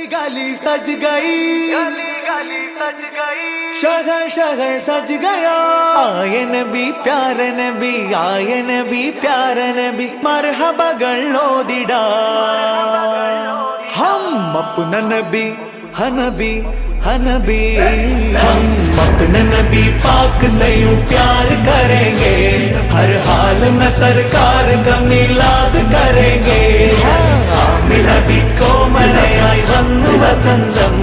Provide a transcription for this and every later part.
गली गली सज गई। गली गली सज गई। शहर शहर सज गया। आए नबी प्यार नबी आए नबी प्यार नबी। मरहबा गलो दिडा। हम अपना नबी हनबी हनबी। हम अपन नबी पाक से प्यार करेंगे। हर हाल में सरकार का मिलाद कर വസന്തം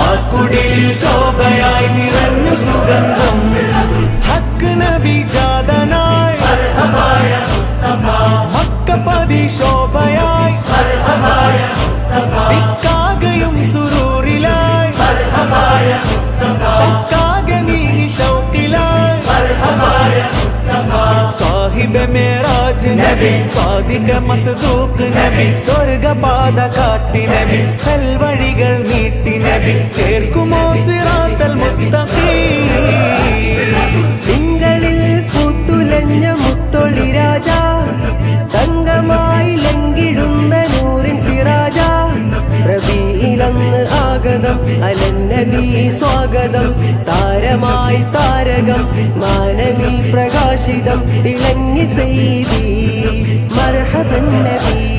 ആ കുടിലിൽ ശോഭയായി നിറഞ്ഞു സുഗന്ധം ഹക്ക് നബി ജാതനായി മക്കപ്പതി ശോഭയായി ദിക്കാകയും സാഹിബ് മേരാജ് നബി സാദിഖ മസ്ദൂക്ക് നബി സ്വർഗപാത കാട്ടി നബി സൽവഴികൾ നീട്ടി നബി ചേർക്കുമോ സിറാത്തൽ മുസ്തഖീ? തിങ്കളിൽ പൂത്തുലഞ്ഞ മുത്തൊളി രാജ തങ്കമായി ലങ്കിടുന്ന നൂറിൻ സിറാജ റബിയിലന്ന് ആഗതം അലന്നബി സ്വാഗതം. താരമായി താരകം. മാനവിൽ പ്രകാശിതം. തിളങ്ങി സെയ്തി. മർഹബൻ നബി.